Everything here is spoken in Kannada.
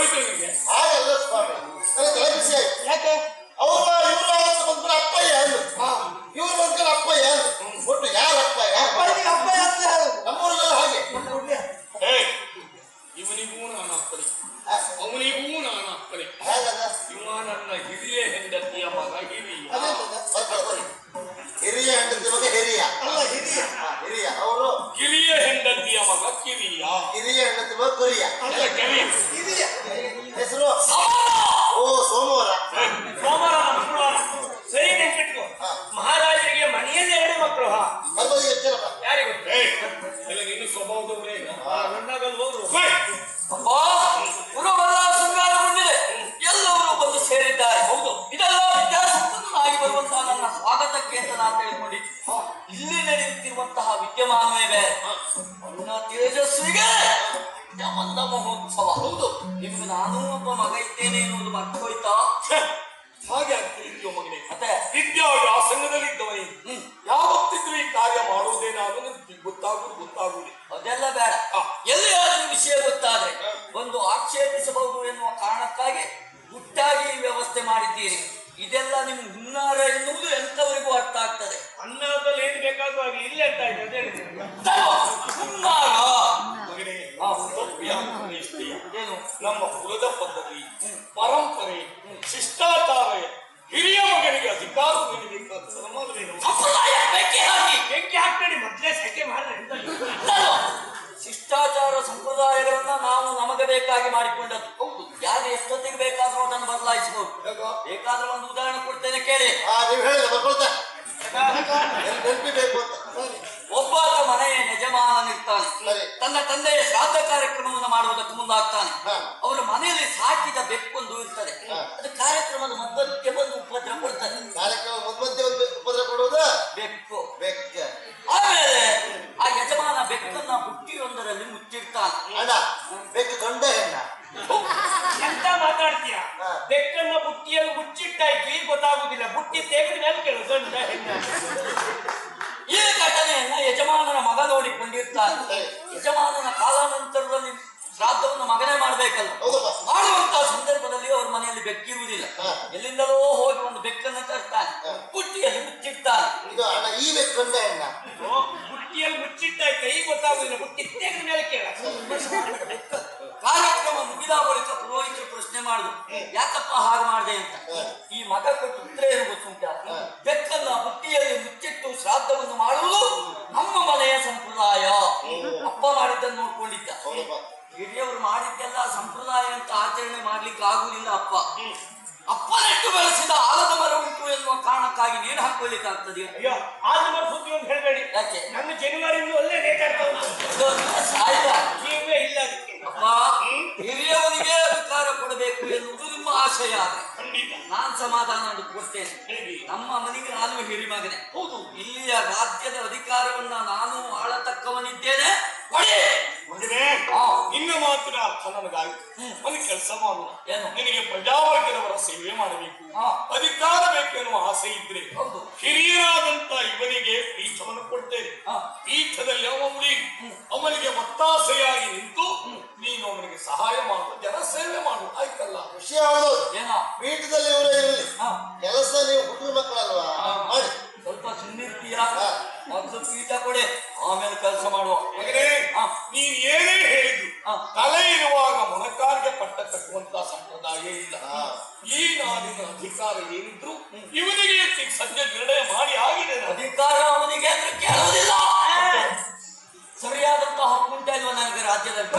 ಹೋಯ್ತು ಸ್ವಾಮಿ ಅವ್ರ ಅಪ್ಪಯ್ಯ ಇವ್ರ ಬಂದ್ಬಿಡ ಅಪ್ಪಯ್ಯ ಅಂದ್ರು ಒಟ್ಟು ಅಪ್ಪಯ್ಯ ಅಪ್ಪಯ್ಯ ಅಂತ ಯಾರು ನಮ್ಮೂರಲ್ಲ ಹಾಗೆ ಇವನಿಗೂ ನಾನು ಅಪ್ಪನಿ ಅವನಿಗೂ ನಾನು ಅಪ್ಪನಿ ಇವ ನನ್ನ ಹಿರಿಯ ಹೆಂಡತಿಯ ಮಗ ಹಿರಿಯ. ಹಿರಿಯ ಹೆಂಡತಿ ಮಗ ಹಿರಿಯ. ಅಲ್ಲ ಹಿರಿಯ. ಸ್ಥಾಪ್ಯಮಾನವೇ ಬೇರೆ ಅವನ ತೇಜಸ್ವಿಗೆ ಮಂದ ಮಹೋತ್ಸವ ಹೌದು ನಿಮ್ಗೆ ನಾನೂ ಒಬ್ಬ ಮಗ ಇದ್ದೇನೆ ಎನ್ನುವುದು ಮರ್ತು ಹೋಯ್ತಾ ಹಾಗೆ ಆಗ್ತಿತ್ತು ಮಗನೇ. ಮತ್ತೆ? ವಿದ್ಯಾ ವ್ಯಾಸಂಗದಲ್ಲಿ ಇದ್ದವನೇ. ಯಾವತ್ತಿದ್ರು ಈ ಕಾರ್ಯ ಮಾಡುವುದೇನಾದ್ರೂ ನನಗೆ ಗೊತ್ತಾಗುವುದು ಗೊತ್ತಾಗುವುದೇ ಅದೆಲ್ಲ ಬೇಡ. ನಮ್ಮ ಕುಲದ ಪದ್ಧತಿ ಪರಂಪರೆ ಶಿಷ್ಟಾಚಾರ ಹಿರಿಯ ಮಗನಿಗೆ ಅಧಿಕಾರ ನೀಡಬೇಕಾದ ಬೆಂಕಿ ಮೊದ್ಲೇ ಸೆಕೆ. ಶಿಷ್ಟಾಚಾರ ಸಂಪ್ರದಾಯಗಳನ್ನ ನಾವು ನಮಗೆ ಬೇಕಾಗಿ ಮಾಡಿಕೊಂಡದ್ದು. ಹೌದು. ಯಾರು ಎಷ್ಟೊತ್ತಿಗೆ ಬೇಕಾದ್ರೂ ಅದನ್ನು ಬದಲಾಯಿಸಬಹುದು ಬೇಕಾದ್ರೆ ಒಂದು ಉದಾಹರಣೆ ಕೊಡ್ತೇನೆ ಕೇಳಿ. ನೀವು ಹೇಳಿದ ಬರ್ಕೊಳ್ತೆ. ನೆನಪಿಬೇಕು ಅಂತ. ಒಬ್ಬಾತ ಮನೆಯ ಯಜಮಾನನಿರ್ತಾನೆ. ತನ್ನ ತಂದೆಯ ಶ್ರಾದ್ದ ಕಾರ್ಯಕ್ರಮವನ್ನು ಮಾಡುವುದಕ್ಕೆ ಮುಂದಾಗ್ತಾನೆ. ಅವರ ಮನೆಯಲ್ಲಿ ಸಾಕಿದ ಬೆಕ್ಕೊಂದು ಇರ್ತದೆ. ಅದು ಕಾರ್ಯಕ್ರಮದ ಮಧ್ಯಕ್ಕೆ ಬಂದು ಉಪದ್ರ ಕೊಡ್ತದೆ ಕಾರ್ಯಕ್ರಮ ಮಧ್ಯ ಒಂದು ಉಪದ್ರ ಕೊಡುವುದ? ಬೆಕ್ಕು. ಬೆಕ್ಕ. ಆಮೇಲೆ ಆ ಯಜಮಾನ ಬೆಕ್ಕನ್ನ ಬುಟ್ಟಿಯೊಂದರಲ್ಲಿ ಮುಚ್ಚಿರ್ತಾನೆ ಅಣ್ಣ ಬೆಕ್ಕು ದೊಡ್ಡ ಹೆಣ್ಣ? ಎಂತ ಮಾತಾಡ್ತೀಯ? ಬೆಕ್ಕನ್ನ ಬುಟ್ಟಿಯಲ್ಲಿ ಮುಚ್ಚಿಟ್ಟಾಯ್ತು ಈಗ ಗೊತ್ತಾಗುದಿಲ್ಲ. ಬುಟ್ಟಿ ತೆಗೆದ ಮೇಲೆ ಕೇಳು ಗಂಡ ಹೆಣ್ಣ. ನೋಡಿಕೊಂಡಿರ್ತಾನೆ ಯಜಮಾನನ ಕಾಲಾನಂತರದಲ್ಲಿ ಶ್ರಾದ್ದವನ್ನು ಮಗನೇ ಮಾಡಬೇಕಲ್ಲ. ಮಾಡುವಂತಹ ಮಾಡುವಂತ ಸಂದರ್ಭದಲ್ಲಿ ಅವ್ರ ಮನೆಯಲ್ಲಿ ಬೆಕ್ಕಿರುವುದಿಲ್ಲ. ಎಲ್ಲಿಂದಲೋ ಹೋಗಿ ಒಂದು ಬೆಕ್ಕನ್ನು ತರ್ತಾನೆ. ಬುಟ್ಟಿಯಲ್ಲಿ ಮುಚ್ಚಿಡ್ತಾನೆ ಇದು ಅಣ್ಣ ಈ ಬೆಕ್ಕ ಗಂಡ ಹೆಣ್ಣ ಓ, ಬುಟ್ಟಿಯಲ್ಲಿ ಮುಚ್ಚಿಟ್ಟ ಕೈ ಗೊತ್ತಾಗುದಿಲ್ಲ. ಬುಟ್ಟಿ ತೆಗೆದ ಮೇಲೆ ಕೇಳ. ಕಾರ್ಯಕ್ರಮ ಮುಗಿದ ಬಳಿಕ ಪುರೋಹಿತರು ಪ್ರಶ್ನೆ ಮಾಡುದು ಯಾಕಪ್ಪ ಹಾಗೆ ಮಾಡಿದೆ ಅಂತ? ಈ ಮಗ ಕೊಟ್ಟು ಏನು ಆಗುವುದಿಲ್ಲ ಅಪ್ಪ. ನೆಟ್ಟು ಬೆಳೆಸಿದ ಆಲದ ಮರ ಉಂಟು ಎನ್ನುವ ಕಾರಣಕ್ಕಾಗಿ ನೀನು ಹಾಕೊಳ್ಳಿಕ್ಕಾಗ್ತದೆ ಅಯ್ಯೋ ಆಲದ ಮರ ಸುದ್ದಿ ಹೇಳ್ಬೇಡಿ. ಯಾಕೆ? ನಮ್ಮ ಜನವರಿಂದ ಒಳ್ಳೆ ನೇತಾಡ್ತಾ ಉಂಟು. ಇಲ್ಲ ಅಪ್ಪ ಹಿರಿಯವರಿಗೆ ಅಧಿಕಾರ ಕೊಡಬೇಕು ಎನ್ನುವುದು ನಿಮ್ಮ ಆಶಯ ನಾನ್ ಸಮಾಧಾನ ಅಂತ ಕೊಡ್ತೇನೆ ನಮ್ಮ ಮನೆಗೆ ನಾನು ಹಿರಿಮಗನೆ ಹೌದು. ಇಲ್ಲಿಯ ರಾಜ್ಯದ ಅಧಿಕಾರವನ್ನ ನಾನು ಆಳತಕ್ಕವನಿದ್ದೇನೆ. ಕೊಡಿ! ನಿನಗೆ ಪ್ರಜಾವರ್ಗದವರ ಸೇವೆ ಮಾಡಬೇಕು. ಹಾ. ಅಧಿಕಾರ ಬೇಕೆನ್ನುವ ಆಸೆ ಇದ್ರೆ ಹೌದು. ಹಿರಿಯರಾದಂತ ಇವನಿಗೆ ಪೀಠವನ್ನು ಕೊಡ್ತೇನೆ. ಹಾ. ಪೀಠದಲ್ಲಿ ಅವ ಉಳಿ. ಅವನಿಗೆ ಒತ್ತಾಸೆಯಾಗಿ ನಿಂತು ನೀನು ಅವನಿಗೆ ಸಹಾಯ ಮಾಡು ಜನ ಸೇವೆ ಮಾಡು. ಆಯ್ತಲ್ಲ? ವಿಷಯ ಏನೋ? ಪೀಠದಲ್ಲಿ ಇವರೇ ಇರಲಿ. ಹಾ. ಕೆಲಸ ನೀವು ಹುಡುಗರು ಮಕ್ಕಳಲ್ವಾ? ಮಾಡಿ. ಸ್ವಲ್ಪ ಸುಮ್ಮನಿರ್ತೀಯ. ಮೊದಲು ಪೀಠ ಕೊಡೆ ಆಮೇಲೆ ಕೆಲಸ ಮಾಡುವ. ನೀನ್ ಏನೇ ಹೇಳಿದ್ರು ತಲೆ ಕಟ್ಟುವಂತ ಸಂಪ್ರದಾಯ ಇಲ್ಲ. ಈ ನಾಡಿನ ಅಧಿಕಾರ ಏನಿದ್ರು ಇವನಿಗೆ ಸದ್ಯ ನಿರ್ಣಯ ಮಾಡಿ ಆಗಿದೆ ಅಧಿಕಾರ ಅವನಿಗೆ ಅಂದ್ರೆ ಕೇಳುವುದಿಲ್ಲ. ಸರಿಯಾದಂತಹ ಹಕ್ಕು ಇಲ್ವಾ ನನಗೆ ರಾಜ್ಯದಲ್ಲಿ?